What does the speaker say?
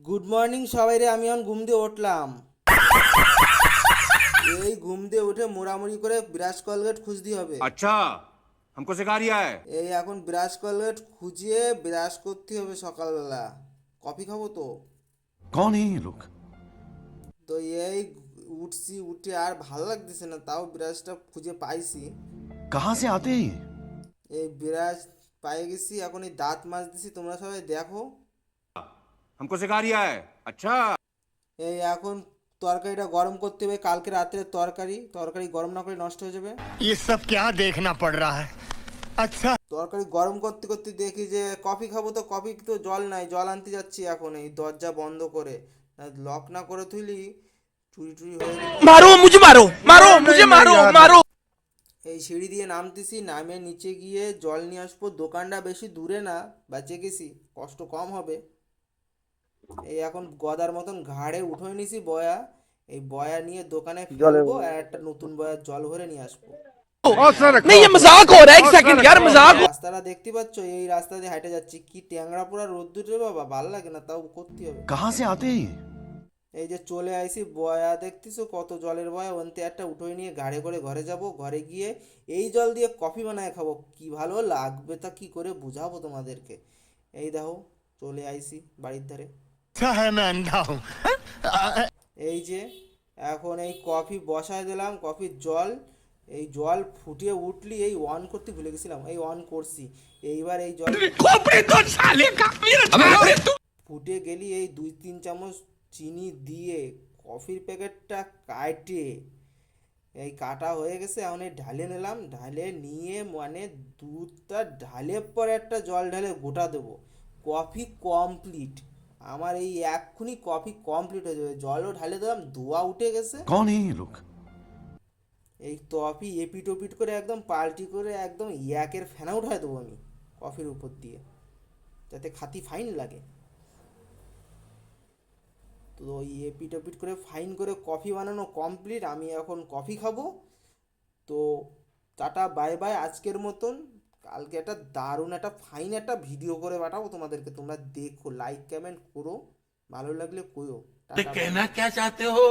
Good morning সবাই রে আমি এখন ঘুম দিয়ে উঠলাম এই ঘুম দিয়ে উঠে মোড়ামুড়ি করে ব্রাশ কলগেট খুঁজতে হবে अच्छा हमको सिखा रिया है এই এখন ব্রাশ কলগেট খুঁজিয়ে ব্রাশ করতে হবে সকালবেলা কফি খাবো তো कौन है ये लोग তো এই উঠছি উঠে আর ভালো লাগতেছে না তাও ব্রাশটা খুঁজে পাইছি कहाँ से आते हैं ये? এই ব্রাশ পাই গেছি এখন এই দাঁত মাজতেছি তোমরা সবাই দেখো हमको सिखा रिया है अच्छा এই এখন তরকারিটা গরম করতে হবে কালকে রাত্রে তরকারি তরকারি গরম না করে নষ্ট হয়ে যাবে ये सब क्या देखना पड़ रहा है अच्छा তরকারি গরম করতে করতে দেখি যে কফি খাবো তো কফি তো জল নাই জল আনতে যাচ্ছি এখন এই দরজা বন্ধ করে লক না করে তুলি চুরি টুরি হয়ে যেত। मारो मुझे मारो मारो मुझे मारो मारो এই সিঁড়ি দিয়ে নামতেছি নামে নিচে গিয়ে জল নিয়ে আসবো দোকানটা বেশি দূরে না বাঁচে গেছি কষ্ট কম হবে এই এখন গদার মতন ঘাড়ে উঠোয় নিছি বয়া। এই বয়া নিয়ে দোকানে ফেলব আর একটা নতুন বয়া জল ভরে নিয়ে আসব। রাস্তাটা দেখতে এই রাস্তা দিয়ে হাঁটে কি ট্যাংরা এই যে চলে বয়া কত জলের বয়া? অন্তে একটা উঠোয় নিয়ে গাড়ি করে ঘরে যাব ঘরে গিয়ে এই জল দিয়ে কফি বানায় খাব। কি ভালো লাগবে তা কি করে বুঝাবো তোমাদেরকে? এই দেখো চলে আইছি বাড়ির ধারে। এই যে এখন এই কফি বসায় দিলাম কফির জল এই জল ফুটিয়ে উঠলি এই অন করতে ভুলে গেছিলাম এই অন করছি। এইবার এই জল ফুটে গেলি এই দুই তিন চামচ চিনি দিয়ে কফির প্যাকেটটা কাটে। এই কাটা হয়ে গেছে এখন এই ঢালে নিলাম ঢালে নিয়ে মানে দুধটা ঢালে পরে একটা জল ঢালে গোটা দেবো। কফি কমপ্লিট আমার এই এক্ষুনি কফি কমপ্লিট হয়ে যাবে। জলও ঢালে দিলাম ধোয়া উঠে গেছে। কোন এই লোক? এই কফি এপিট ওপিট করে একদম পাল্টি করে একদম ইয়াকের ফেনা উঠায় দেবো আমি কফির উপর দিয়ে। যাতে খাতি ফাইন লাগে। তো ওই এপিট ওপিট করে ফাইন করে কফি বানানো কমপ্লিট আমি এখন কফি খাব। তো টাটা বাই বাই আজকের মতন। কালকে একটা দারুণ একটা ফাইন একটা ভিডিও করে পাঠাবো তোমাদেরকে তোমরা দেখো লাইক কমেন্ট করো ভালো লাগলে কইও টাটা bye bye। कहना क्या चाहते हो